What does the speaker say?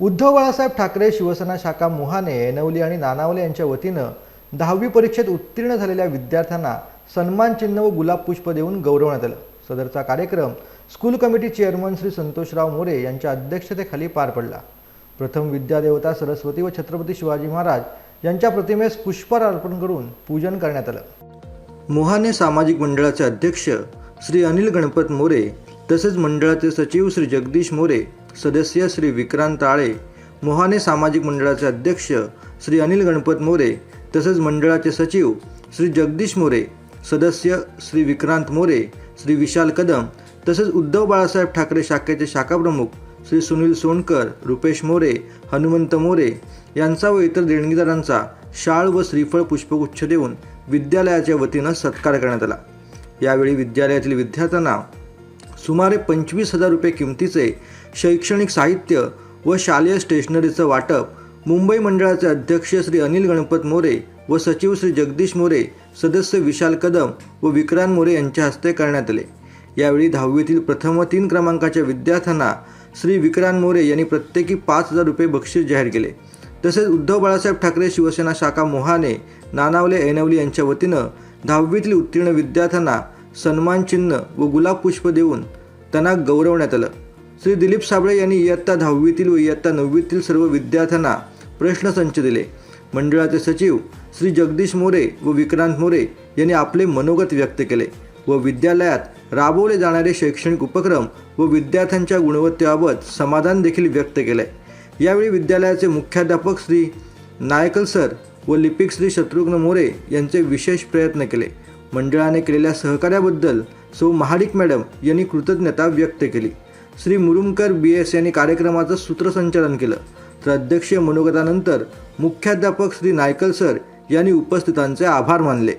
उद्धव बाळासाहेब ठाकरे शिवसेना शाखा मोहाने एनवली आणि नानावले यांच्या वतीनं दहावी परीक्षेत उत्तीर्ण झालेल्या विद्यार्थ्यांना सन्मान चिन्ह व गुलाब पुष्प देऊन गौरवण्यात आलं. सदरचा कार्यक्रम school committee chairman Shri Santoshrao More यांच्या अध्यक्षतेखाली पार पडला. प्रथम विद्यादेवता सरस्वती व छत्रपती शिवाजी महाराज यांच्या प्रतिमेस पुष्पहार अर्पण करून पूजन करण्यात आलं. मोहाने सामाजिक मंडळाचे अध्यक्ष श्री अनिल गणपत मोरे तसेच मंडळाचे सचिव श्री जगदीश मोरे सदस्य श्री विक्रांत आळे मोहाने सामाजिक मंडळाचे अध्यक्ष श्री अनिल गणपत मोरे तसेच मंडळाचे सचिव श्री जगदीश मोरे सदस्य श्री विक्रांत मोरे श्री विशाल कदम तसेच उद्धव बाळासाहेब ठाकरे शाखेचे शाखाप्रमुख श्री सुनील सोनकर रुपेश मोरे हनुमंत मोरे यांचा व इतर देणगीदारांचा शाळ व श्रीफळ पुष्पगुच्छ देऊन विद्यालयाच्या वतीनं सत्कार करण्यात आला. यावेळी विद्यालयातील विद्यार्थ्यांना सुमारे पंचवीस हजार रुपये किमतीचे शैक्षणिक साहित्य व शालेय स्टेशनरीचं वाटप मुंबई मंडळाचे अध्यक्ष श्री अनिल गणपत मोरे व सचिव श्री जगदीश मोरे सदस्य विशाल कदम व विक्रांत मोरे यांच्या हस्ते करण्यात आले. यावेळी दहावीतील प्रथम व तीन क्रमांकाच्या विद्यार्थ्यांना श्री विक्रांत मोरे यांनी प्रत्येकी पाच हजार रुपये बक्षीस जाहीर केले. तसेच उद्धव बाळासाहेब ठाकरे शिवसेना शाखा मोहाने नानावले ऐनवली यांच्या वतीनं दहावीतील उत्तीर्ण विद्यार्थ्यांना सन्मान चिन्ह व गुलाब पुष्प देऊन त्यांना गौरवण्यात आलं. श्री दिलीप साबळे यांनी इयत्ता दहावीतील व इयत्ता नववीतील सर्व विद्यार्थ्यांना प्रश्नसंच दिले. मंडळाचे सचिव श्री जगदीश मोरे व विक्रांत मोरे यांनी आपले मनोगत व्यक्त केले व विद्यालयात राबवले जाणारे शैक्षणिक उपक्रम व विद्यार्थ्यांच्या गुणवत्तेबाबत समाधान देखील व्यक्त केले. यावेळी विद्यालयाचे मुख्याध्यापक श्री नायकल सर व लिपिक श्री शत्रुघ्न मोरे यांचे विशेष प्रयत्न केले. मंडळाने केलेल्या सहकार्याबद्दल सौ महाडिक मॅडम यांनी कृतज्ञता व्यक्त केली. श्री मुरुमकर बी एस यांनी कार्यक्रमाचं सूत्रसंचालन केलं. तर अध्यक्षीय मनोगतानंतर मुख्याध्यापक श्री नायकल सर यांनी उपस्थितांचे आभार मानले.